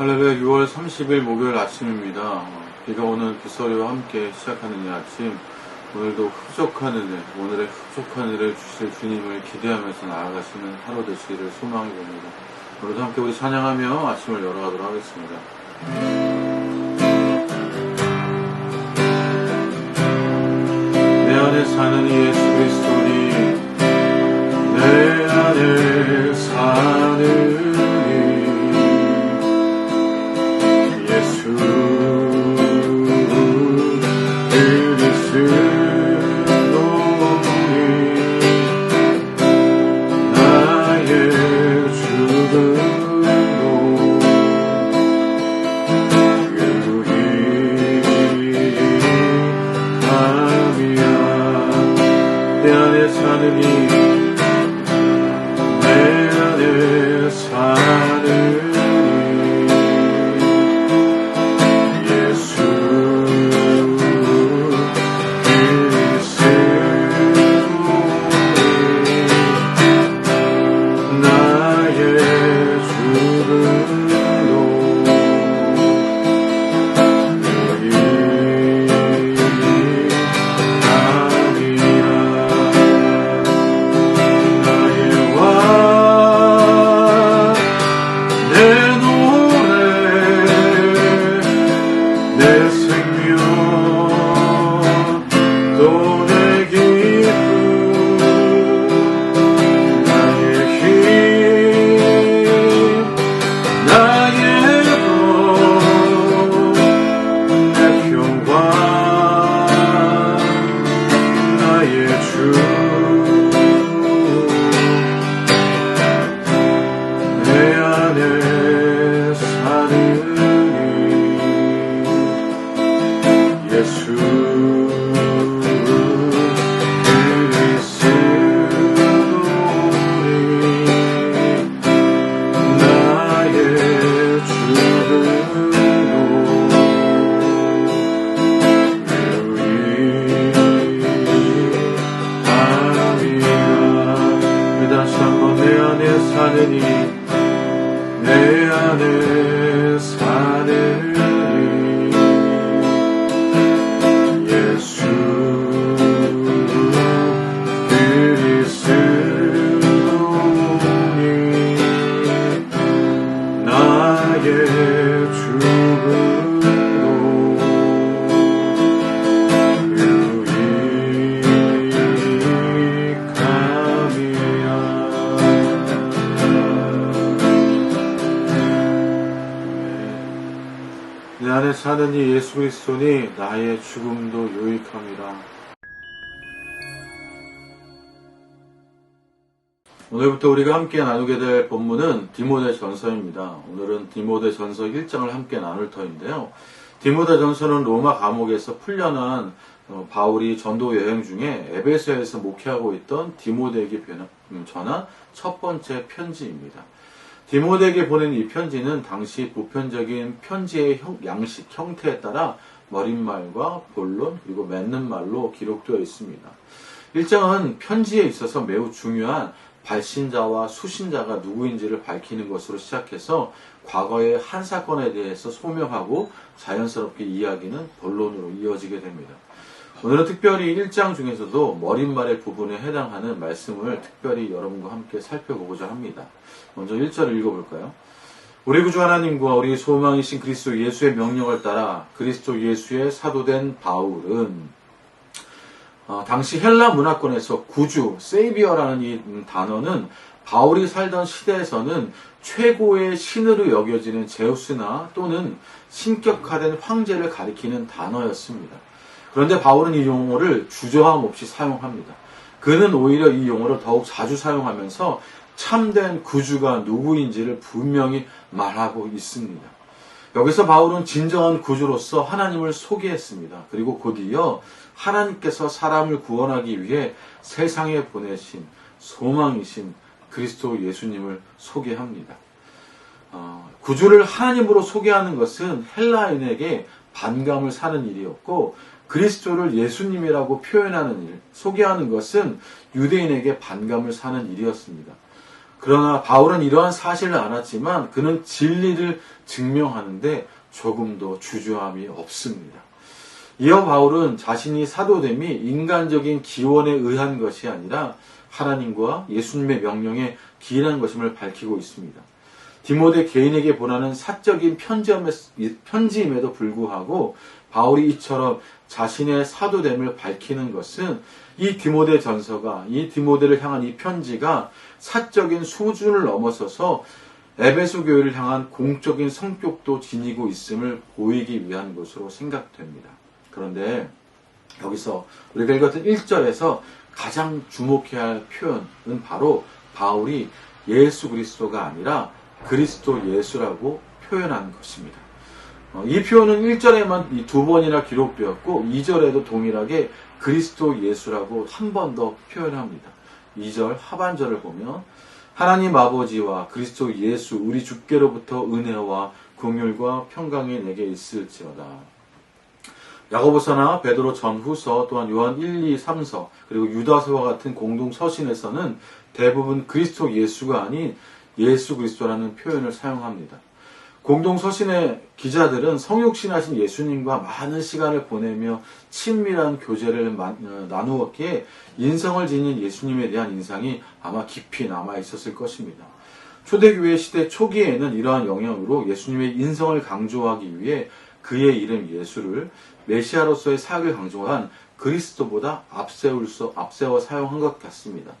할렐루야 6월 30일 목요일 아침입니다. 어, 비가 오는 빗소리와 함께 시작하는 이 아침 오늘도 흡족한 은혜, 오늘의 흡족한 은혜를 주실 주님을 기대하면서 나아가시는 하루 되시기를 소망해 봅니다. 오늘도 함께 우리 찬양하며 아침을 열어가도록 하겠습니다. 내 안에 안에 사느 사는 이 예수 그리스도니 나의 죽음도 유익함이라. 오늘부터 우리가 함께 나누게 될 본문은 디모데 전서입니다. 오늘은 디모데 전서 1장을 함께 나눌 터인데요. 디모데 전서는 로마 감옥에서 풀려난 어, 바울이 전도 여행 중에 에베소에서 목회하고 있던 디모데에게 변- 음, 전한 첫 번째 편지입니다. 디모데에게 보낸 이 편지는 당시 보편적인 편지의 형- 양식, 형태에 따라 머릿말과 본론, 그리고 맺는 말로 기록되어 있습니다. 일장은 편지에 있어서 매우 중요한 발신자와 수신자가 누구인지를 밝히는 것으로 시작해서 과거의 한 사건에 대해서 소명하고 자연스럽게 이야기는 본론으로 이어지게 됩니다. 오늘은 특별히 1장 중에서도 머릿말의 부분에 해당하는 말씀을 특별히 여러분과 함께 살펴보고자 합니다. 먼저 1절을 읽어볼까요? 우리 구주 하나님과 우리 소망이신 그리스도 예수의 명령을 따라 그리스도 예수의 사도된 바울은 어, 당시 헬라 문화권에서 구주, 세이비어라는 이 음, 단어는 바울이 살던 시대에서는 최고의 신으로 여겨지는 제우스나 또는 신격화된 황제를 가리키는 단어였습니다. 그런데 바울은 이 용어를 주저함 없이 사용합니다. 그는 오히려 이 용어를 더욱 자주 사용하면서 참된 구주가 누구인지를 분명히 말하고 있습니다. 여기서 바울은 진정한 구주로서 하나님을 소개했습니다. 그리고 곧이어 하나님께서 사람을 구원하기 위해 세상에 보내신 소망이신 그리스도 예수님을 소개합니다. 어, 구주를 하나님으로 소개하는 것은 헬라인에게 반감을 사는 일이었고 그리스도를 예수님이라고 표현하는 일, 소개하는 것은 유대인에게 반감을 사는 일이었습니다. 그러나 바울은 이러한 사실을 알았지만 그는 진리를 증명하는데 조금도 주저함이 없습니다. 이어 바울은 자신이 사도됨이 인간적인 기원에 의한 것이 아니라 하나님과 예수님의 명령에 기인한 것임을 밝히고 있습니다. 디모데 개인에게 보내는 사적인 편지임에도 불구하고 바울이 이처럼 자신의 사도됨을 밝히는 것은 이 디모데 전서가 이 디모데를 향한 이 편지가 사적인 수준을 넘어서서 에베소 교회를 향한 공적인 성격도 지니고 있음을 보이기 위한 것으로 생각됩니다. 그런데 여기서 우리가 읽었던 1절에서 가장 주목해야 할 표현은 바로 바울이 예수 그리스도가 아니라 그리스도 예수라고 표현한 것입니다. 어, 이 표현은 1절에만 두 번이나 기록되었고 2절에도 동일하게 그리스도 예수라고 한 번 더 표현합니다. 2절 하반절을 보면 하나님 아버지와 그리스도 예수 우리 주께로부터 은혜와 긍휼과 평강이 내게 있을지어다. 야고보서나 베드로 전후서 또한 요한 1, 2, 3서 그리고 유다서와 같은 공동 서신에서는 대부분 그리스도 예수가 아닌 예수 그리스도라는 표현을 사용합니다. 공동 서신의 기자들은 성육신하신 예수님과 많은 시간을 보내며 친밀한 교제를 어, 나누었기에 인성을 지닌 예수님에 대한 인상이 아마 깊이 남아 있었을 것입니다. 초대교회 시대 초기에는 이러한 영향으로 예수님의 인성을 강조하기 위해 그의 이름 예수를 메시아로서의 사역을 강조한 그리스도보다 앞세울 수, 앞세워 사용한 것 같습니다.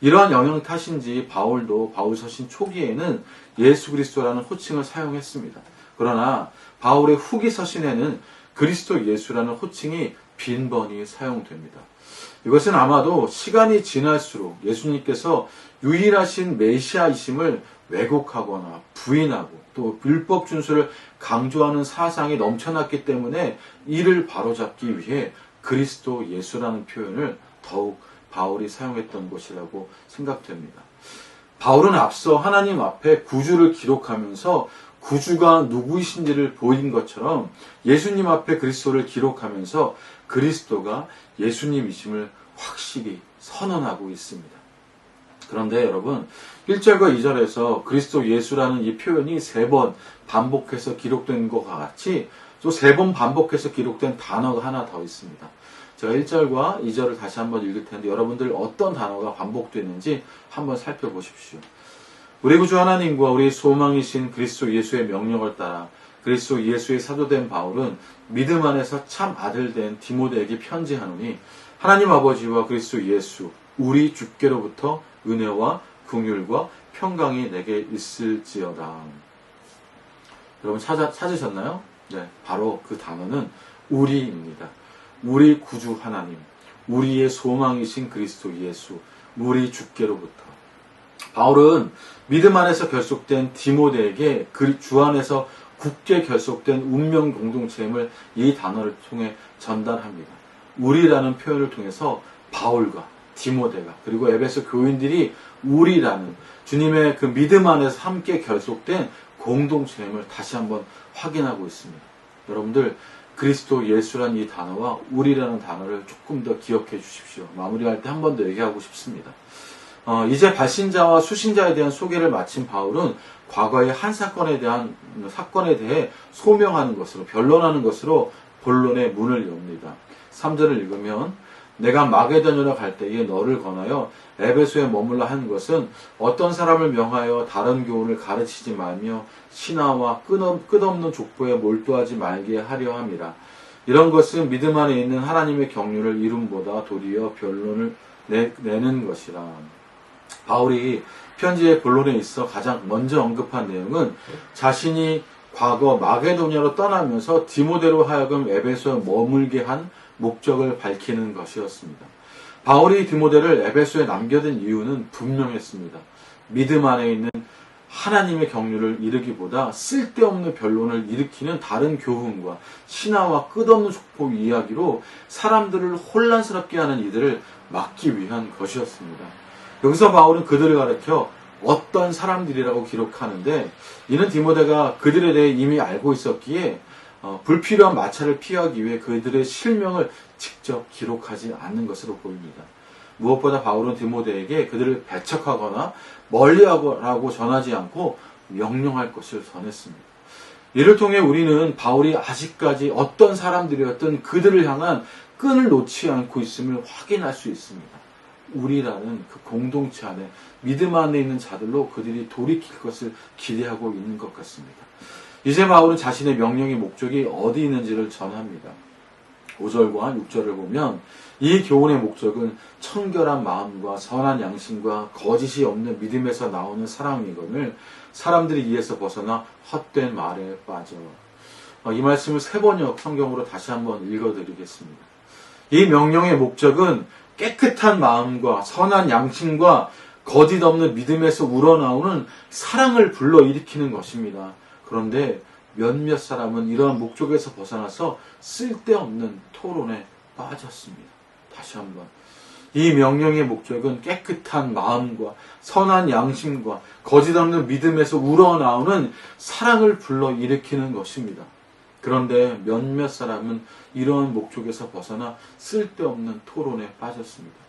이러한 영향 탓인지 바울도 바울 서신 초기에는 예수 그리스도라는 호칭을 사용했습니다. 그러나 바울의 후기 서신에는 그리스도 예수라는 호칭이 빈번히 사용됩니다. 이것은 아마도 시간이 지날수록 예수님께서 유일하신 메시아이심을 왜곡하거나 부인하고 또 율법 준수를 강조하는 사상이 넘쳐났기 때문에 이를 바로잡기 위해 그리스도 예수라는 표현을 더욱 바울이 사용했던 것이라고 생각됩니다. 바울은 앞서 하나님 앞에 구주를 기록하면서 구주가 누구이신지를 보인 것처럼 예수님 앞에 그리스도를 기록하면서 그리스도가 예수님이심을 확실히 선언하고 있습니다. 그런데 여러분, 1절과 2절에서 그리스도 예수라는 이 표현이 세 번 반복해서 기록된 것과 같이 또 세 번 반복해서 기록된 단어가 하나 더 있습니다. 제가 1절과 2절을 다시 한번 읽을 텐데 여러분들 어떤 단어가 반복되는지 한번 살펴보십시오. 우리 구주 하나님과 우리 소망이신 그리스도 예수의 명령을 따라 그리스도 예수의 사도된 바울은 믿음 안에서 참 아들 된 디모데에게 편지하노니 하나님 아버지와 그리스도 예수 우리 주께로부터 은혜와 긍휼과 평강이 내게 있을지어다. 여러분 찾아, 찾으셨나요? 네, 바로 그 단어는 우리입니다. 우리 구주 하나님, 우리의 소망이신 그리스도 예수, 우리 주께로부터. 바울은 믿음 안에서 결속된 디모데에게 그주 안에서 굳게 결속된 운명 공동체임을 이 단어를 통해 전달합니다. 우리라는 표현을 통해서 바울과 디모데가 그리고 에베소 교인들이 우리라는 주님의 그 믿음 안에서 함께 결속된 공동체임을 다시 한번 확인하고 있습니다. 여러분들 그리스도 예수란 이 단어와 우리라는 단어를 조금 더 기억해 주십시오. 마무리할 때 한 번 더 얘기하고 싶습니다. 어, 이제 발신자와 수신자에 대한 소개를 마친 바울은 과거의 한 사건에 대한 사건에 대해 소명하는 것으로 변론하는 것으로 본론의 문을 엽니다. 3절을 읽으면 내가 마게도냐로 갈 때에 너를 권하여 에베소에 머물러 한 것은 어떤 사람을 명하여 다른 교훈을 가르치지 말며 신화와 끝없는 족보에 몰두하지 말게 하려 함이라. 이런 것은 믿음 안에 있는 하나님의 경륜을 이름보다 도리어 변론을 내, 는 것이라. 바울이 편지의 본론에 있어 가장 먼저 언급한 내용은 자신이 과거 마게도냐로 떠나면서 디모데로 하여금 에베소에 머물게 한 목적을 밝히는 것이었습니다. 바울이 디모데를 에베소에 남겨둔 이유는 분명했습니다. 믿음 안에 있는 하나님의 경륜을 이르기보다 쓸데없는 변론을 일으키는 다른 교훈과 신화와 끝없는 족보 이야기로 사람들을 혼란스럽게 하는 이들을 막기 위한 것이었습니다. 여기서 바울은 그들을 가르켜 어떤 사람들이라고 기록하는데 이는 디모데가 그들에 대해 이미 알고 있었기에 어, 불필요한 마찰을 피하기 위해 그들의 실명을 직접 기록하지 않는 것으로 보입니다. 무엇보다 바울은 디모데에게 그들을 배척하거나 멀리하라고 전하지 않고 명령할 것을 전했습니다. 이를 통해 우리는 바울이 아직까지 어떤 사람들이었든 그들을 향한 끈을 놓지 않고 있음을 확인할 수 있습니다. 우리라는 그 공동체 안에 믿음 안에 있는 자들로 그들이 돌이킬 것을 기대하고 있는 것 같습니다. 이제 바울은 자신의 명령의 목적이 어디 있는지를 전합니다. 5절과 6절을 보면 이 교훈의 목적은 청결한 마음과 선한 양심과 거짓이 없는 믿음에서 나오는 사랑이거늘 사람들이 이에서 벗어나 헛된 말에 빠져. 어, 이 말씀을 세 번역 성경으로 다시 한번 읽어드리겠습니다. 이 명령의 목적은 깨끗한 마음과 선한 양심과 거짓 없는 믿음에서 우러나오는 사랑을 불러일으키는 것입니다. 그런데 몇몇 사람은 이러한 목적에서 벗어나서 쓸데없는 토론에 빠졌습니다. 다시 한번. 이 명령의 목적은 깨끗한 마음과 선한 양심과 거짓 없는 믿음에서 우러나오는 사랑을 불러 일으키는 것입니다. 그런데 몇몇 사람은 이러한 목적에서 벗어나 쓸데없는 토론에 빠졌습니다.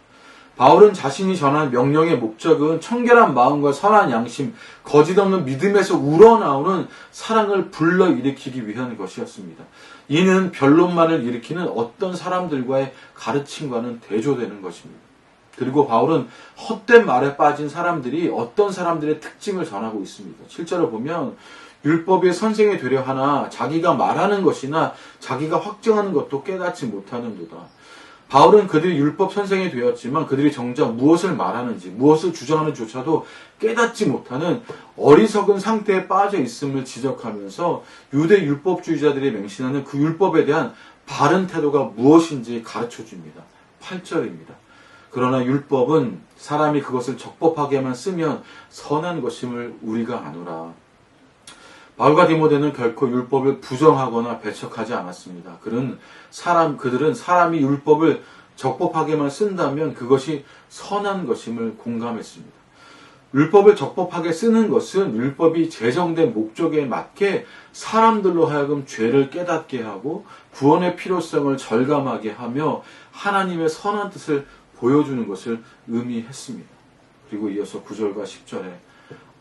바울은 자신이 전한 명령의 목적은 청결한 마음과 선한 양심, 거짓 없는 믿음에서 우러나오는 사랑을 불러 일으키기 위한 것이었습니다. 이는 변론만을 일으키는 어떤 사람들과의 가르침과는 대조되는 것입니다. 그리고 바울은 헛된 말에 빠진 사람들이 어떤 사람들의 특징을 전하고 있습니다. 실제로 보면 율법의 선생이 되려 하나 자기가 말하는 것이나 자기가 확정하는 것도 깨닫지 못하는도다. 바울은 그들이 율법 선생이 되었지만 그들이 정작 무엇을 말하는지 무엇을 주장하는조차도 깨닫지 못하는 어리석은 상태에 빠져 있음을 지적하면서 유대 율법주의자들이 맹신하는 그 율법에 대한 바른 태도가 무엇인지 가르쳐 줍니다. 8절입니다. 그러나 율법은 사람이 그것을 적법하게만 쓰면 선한 것임을 우리가 아노라. 바울과 디모데는 결코 율법을 부정하거나 배척하지 않았습니다. 그는 사람 그들은 사람이 율법을 적법하게만 쓴다면 그것이 선한 것임을 공감했습니다. 율법을 적법하게 쓰는 것은 율법이 제정된 목적에 맞게 사람들로 하여금 죄를 깨닫게 하고 구원의 필요성을 절감하게 하며 하나님의 선한 뜻을 보여주는 것을 의미했습니다. 그리고 이어서 9절과 10절에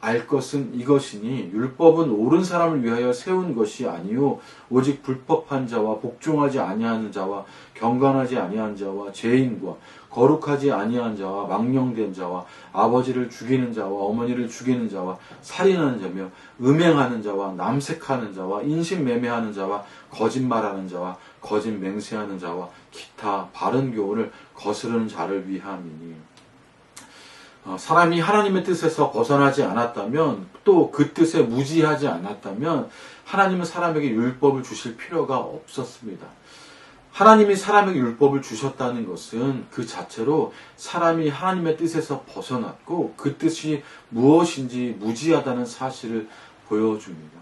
알 것은 이것이니 율법은 옳은 사람을 위하여 세운 것이 아니요. 오직 불법한 자와 복종하지 아니하는 자와 경건하지 아니한 자와 죄인과 거룩하지 아니한 자와 망령된 자와 아버지를 죽이는 자와 어머니를 죽이는 자와 살인하는 자며 음행하는 자와 남색하는 자와 인신매매하는 자와 거짓말하는 자와 거짓 맹세하는 자와 기타 바른 교훈을 거스르는 자를 위함이니. 어, 사람이 하나님의 뜻에서 벗어나지 않았다면 또 그 뜻에 무지하지 않았다면 하나님은 사람에게 율법을 주실 필요가 없었습니다. 하나님이 사람에게 율법을 주셨다는 것은 그 자체로 사람이 하나님의 뜻에서 벗어났고 그 뜻이 무엇인지 무지하다는 사실을 보여줍니다.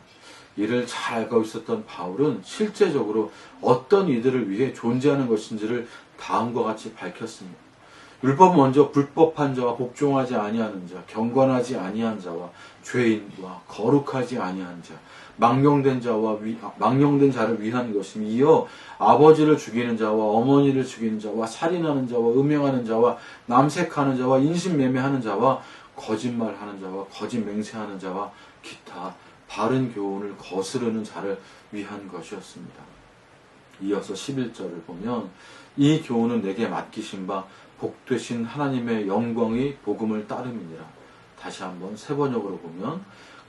이를 잘 알고 있었던 바울은 실제적으로 어떤 이들을 위해 존재하는 것인지를 다음과 같이 밝혔습니다. 율법은 먼저 불법한 자와 복종하지 아니하는 자, 경건하지 아니한 자와 죄인과 거룩하지 아니한 자, 망령된 자와 위, 망령된 자를 위한 것이며 이어 아버지를 죽이는 자와 어머니를 죽이는 자와 살인하는 자와 음행하는 자와 남색하는 자와 인신매매하는 자와 거짓말하는 자와 거짓 맹세하는 자와 기타 바른 교훈을 거스르는 자를 위한 것이었습니다. 이어서 11절을 보면 이 교훈은 내게 맡기신 바 복되신 하나님의 영광이 복음을 따름이니라. 다시 한번 세 번역으로 보면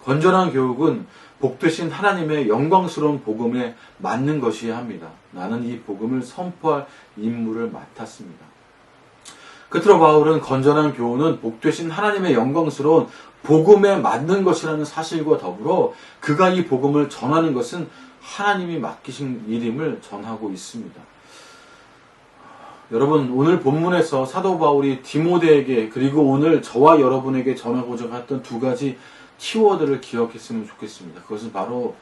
건전한 교육은 복되신 하나님의 영광스러운 복음에 맞는 것이어야 합니다. 나는 이 복음을 선포할 임무를 맡았습니다. 끝으로 바울은 건전한 교훈은 복되신 하나님의 영광스러운 복음에 맞는 것이라는 사실과 더불어 그가 이 복음을 전하는 것은 하나님이 맡기신 일임을 전하고 있습니다. 여러분 오늘 본문에서 사도 바울이 디모데에게 그리고 오늘 저와 여러분에게 전하고자 했던 두 가지 키워드를 기억했으면 좋겠습니다. 그것은 바로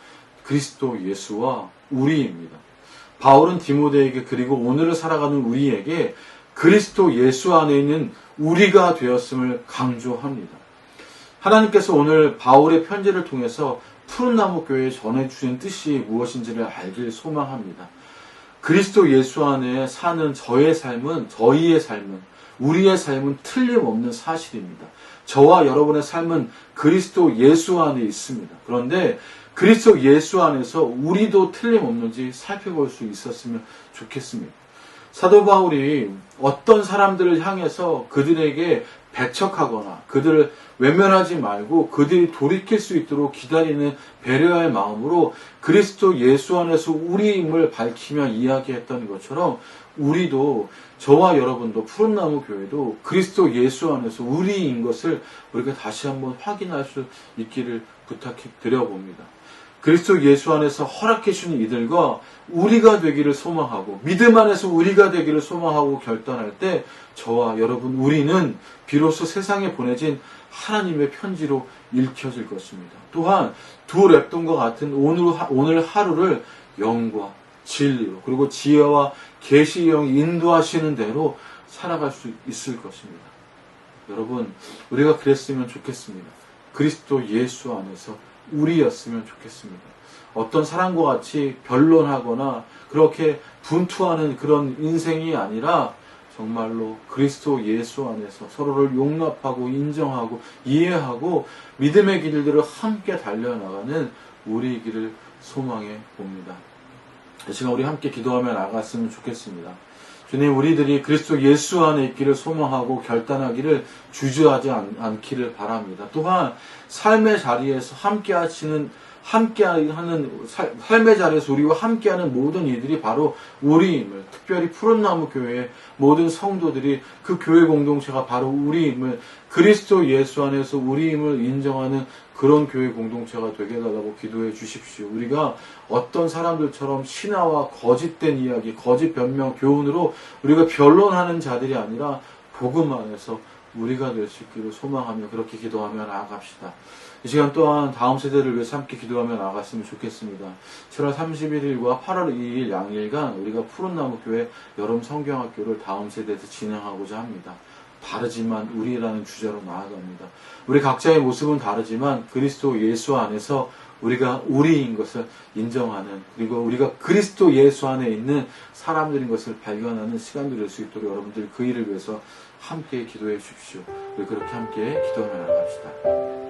그리스도 예수와 우리입니다. 바울은 디모데에게 그리고 오늘을 살아가는 우리에게 그리스도 예수 안에 있는 우리가 되었음을 강조합니다. 하나님께서 오늘 바울의 편지를 통해서 푸른나무 교회에 전해주신 뜻이 무엇인지를 알길 소망합니다. 그리스도 예수 안에 사는 저의 삶은, 저희의 삶은, 우리의 삶은 틀림없는 사실입니다. 저와 여러분의 삶은 그리스도 예수 안에 있습니다. 그런데 그리스도 예수 안에서 우리도 틀림없는지 살펴볼 수 있었으면 좋겠습니다. 사도 바울이 어떤 사람들을 향해서 그들에게 배척하거나 그들을 외면하지 말고 그들이 돌이킬 수 있도록 기다리는 배려의 마음으로 그리스도 예수 안에서 우리임을 밝히며 이야기했던 것처럼 우리도 저와 여러분도 푸른나무 교회도 그리스도 예수 안에서 우리인 것을 우리가 다시 한번 확인할 수 있기를 부탁해 드려 봅니다. 그리스도 예수 안에서 허락해 주신 이들과 우리가 되기를 소망하고 믿음 안에서 우리가 되기를 소망하고 결단할 때 저와 여러분 우리는 비로소 세상에 보내진 하나님의 편지로 읽혀질 것입니다. 또한 두 랩돈과 같은 오늘, 오늘 하루를 영과 진리로 그리고 지혜와 계시의 영이 인도하시는 대로 살아갈 수 있을 것입니다. 여러분 우리가 그랬으면 좋겠습니다. 그리스도 예수 안에서 우리였으면 좋겠습니다. 어떤 사람과 같이 변론하거나 그렇게 분투하는 그런 인생이 아니라 정말로 그리스도 예수 안에서 서로를 용납하고 인정하고 이해하고 믿음의 길들을 함께 달려나가는 우리 길을 소망해 봅니다. 이 시간 우리 함께 기도하며 나갔으면 좋겠습니다. 주님, 우리들이 그리스도 예수 안에 있기를 소망하고 결단하기를 주저하지 않, 기를 바랍니다. 또한 삶의 자리에서 함께 하시는 함께하는 삶의 자리에서 우리와 함께하는 모든 이들이 바로 우리임을 특별히 푸른나무 교회의 모든 성도들이 그 교회 공동체가 바로 우리임을 그리스도 예수 안에서 우리임을 인정하는 그런 교회 공동체가 되게 해달라고 기도해 주십시오. 우리가 어떤 사람들처럼 신화와 거짓된 이야기, 거짓 변명, 교훈으로 우리가 변론하는 자들이 아니라 복음 안에서 우리가 될 수 있기를 소망하며 그렇게 기도하며 나아갑시다. 이 시간 또한 다음 세대를 위해서 함께 기도하며 나아갔으면 좋겠습니다. 7월 31일과 8월 2일 양일간 우리가 푸른나무 교회 여름 성경학교를 다음 세대에서 진행하고자 합니다. 다르지만 우리라는 주제로 나아갑니다. 우리 각자의 모습은 다르지만 그리스도 예수 안에서 우리가 우리인 것을 인정하는 그리고 우리가 그리스도 예수 안에 있는 사람들인 것을 발견하는 시간이 될 수 있도록 여러분들 그 일을 위해서 함께 기도해 주십시오. 그렇게 함께 기도하며 나갑시다.